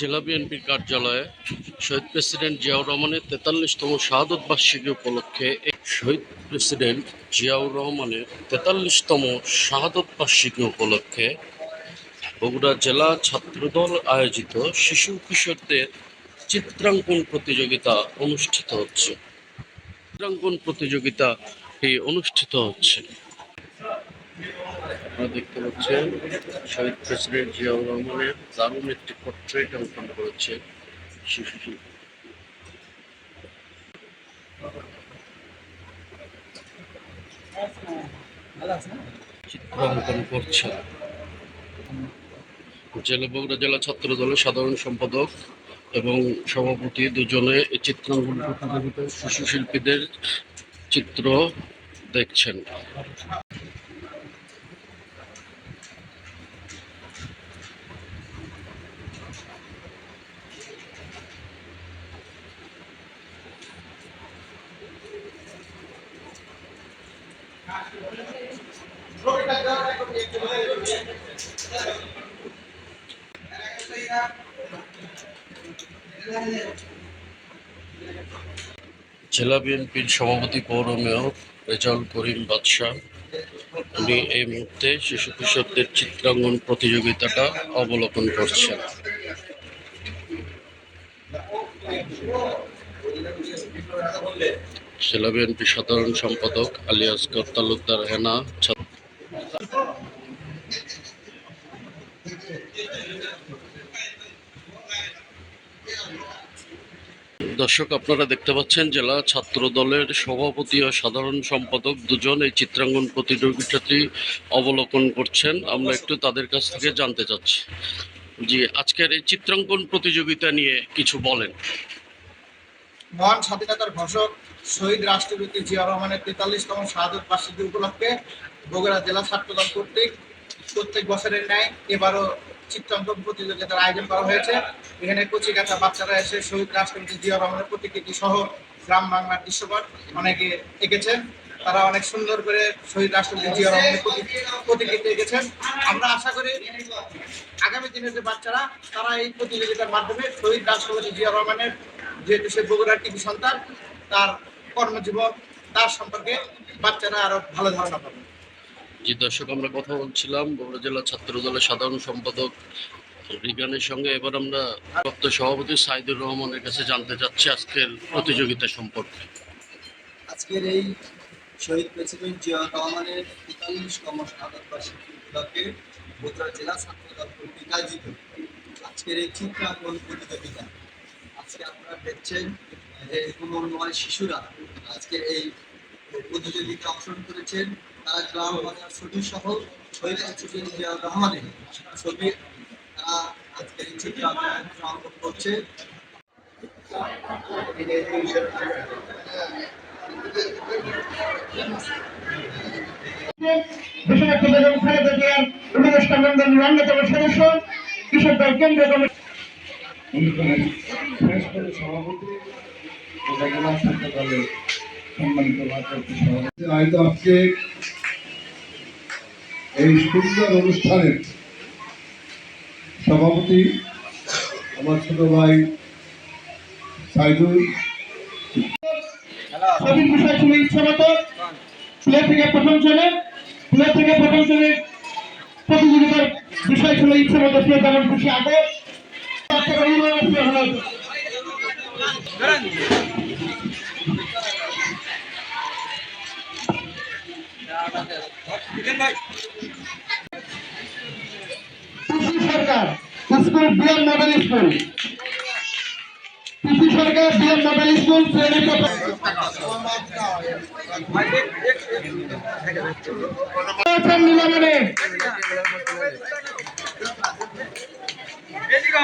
জেলা বিএনপির কার্যালয়ে শহীদ প্রেসিডেন্ট জিয়াউর রহমানের তেতাল্লিশতম শাহাদত বার্ষিকী উপলক্ষে শহীদ প্রেসিডেন্ট জিয়াউর রহমানের তেতাল্লিশতম শাহাদত বার্ষিকী উপলক্ষে বগুড়া জেলা ছাত্রদল আয়োজিত শিশু কিশোরদের চিত্রাঙ্কন প্রতিযোগিতা অনুষ্ঠিত হচ্ছে। চিত্রাঙ্কন প্রতিযোগিতা এই অনুষ্ঠিত হচ্ছে। আপনারা দেখতে পাচ্ছেন, শহীদ প্রেসিডেন্ট জিয়াউর রহমানের দারুণ একটি পোর্ট্রেট অঙ্কন করেছে শিশু শিল্পী চিত্র অঙ্কন করছেন জেলা বগুড়া জেলা ছাত্র দলের সাধারণ সম্পাদক এবং সভাপতি দুজনে চিত্রাঙ্কন প্রতিযোগিতায় শিশু শিল্পীদের চিত্র দেখছেন। জেলা বিএনপির সভাপতি পৌর মেয়র রেজাউল করিম বাদশাহ, উনি এই মুহূর্তে শিশু কিশোরদের চিত্রাঙ্গন প্রতিযোগিতাটা অবলোকন করছেন। জেলা বিএনপি সাধারণ সম্পাদক আলী আসগর তালুকদার হেনা দর্শক, আপনারা দেখতে পাচ্ছেন জেলা ছাত্র দলের সভাপতি ও সাধারণ সম্পাদক দুজন এই চিত্রাঙ্কন প্রতিযোগিতাটি অবলোকন করছেন। আমরা একটু তাদের কাছ থেকে জানতে চাচ্ছি জি আজকের এই চিত্রাঙ্কন প্রতিযোগিতা নিয়ে কিছু বলেন। মহান স্বাধীনতার ঘোষক শহীদ রাষ্ট্রপতি জিয়া রহমানের তেতাল্লিশতম শাহাদত বার্ষিকী উপলক্ষে বগুড়া জেলা ছাত্রদল কর্তৃক প্রত্যেক বছরের ন্যায় এবারও চিত্রাঙ্কন প্রতিযোগিতার আয়োজন করা হয়েছে। এখানে কচিকাটা বাচ্চারা এসে শহীদ রাষ্ট্রপতি জিয়া রহমানের প্রতিকৃতি সহ গ্রাম বাংলার দৃশ্যপট অনেকে এঁকেছেন। তারা অনেক সুন্দর করে শহীদ রাষ্ট্রপতি জিয়া রহমানের প্রতি- প্রতিকৃতি এঁকেছেন। আমরা আশা করি আগামী দিনের যে বাচ্চারা, তারা এই প্রতিযোগিতার মাধ্যমে শহীদ রাষ্ট্রপতি জিয়া রহমানের যেহেতু সে বগুড়ার টিভি সন্তান, তার কর্মজীবন, তার সম্পর্কে বাচ্চারা আরও ভালো ধারণা পাবে। জি দর্শক আমরা কথা বলছিলাম, বগুড়া জেলা ছাত্র দলের সাধারণ সম্পাদক রিগানের সঙ্গে। এবার আমরা প্রাপ্ত সভাপতি সাইদুর রহমানের কাছে জানতে চাচ্ছি আজকের প্রতিযোগিতা সম্পর্কে। আজকের এই শহীদ প্রেসিডেন্ট জিয়া রহমানের তেতাল্লিশতম উপলক্ষে বগুড়া জেলা কর্তৃক আয়োজিত আজকের এই চিত্রাঙ্কন প্রতিযোগিতা। আজকে আপনারা দেখছেন যে শিশুরা আজকে এই প্রতিযোগিতায় অংশগ্রহণ করেছেন। তারা গ্রাম বাজার ছবি সহ শহীদ প্রেসিডেন্ট জিয়া রহমানের ছবি তারা আজকের এই চিত্রাঙ্কন অংশগ্রহণ করছে। দেশনেত্রী বেগম খালেদা জিয়ার উপদেষ্টা মন্ডলীর অন্যতম সদস্য কৃষক দল কেন্দ্রীয় কমিটি। হয়তো আজকে এই সুন্দর অনুষ্ঠানের সভাপতি আমার ছোট ভাই সাইদুল। সঠিক বিষয় ছিল ইচ্ছা মতো প্লে থেকে প্রথম চলে প্লে থেকে প্রথম চলে প্রতিযোগিতার বিষয় ছিল ইচ্ছা মতো প্লে যেমন খুশি আগে। বাচ্চারা ইউনিভার্সিটি হলো PC Sarkar school BM model school PC Sarkar BM model school শ্রেণি প্রথম। নিলামনে এদিকে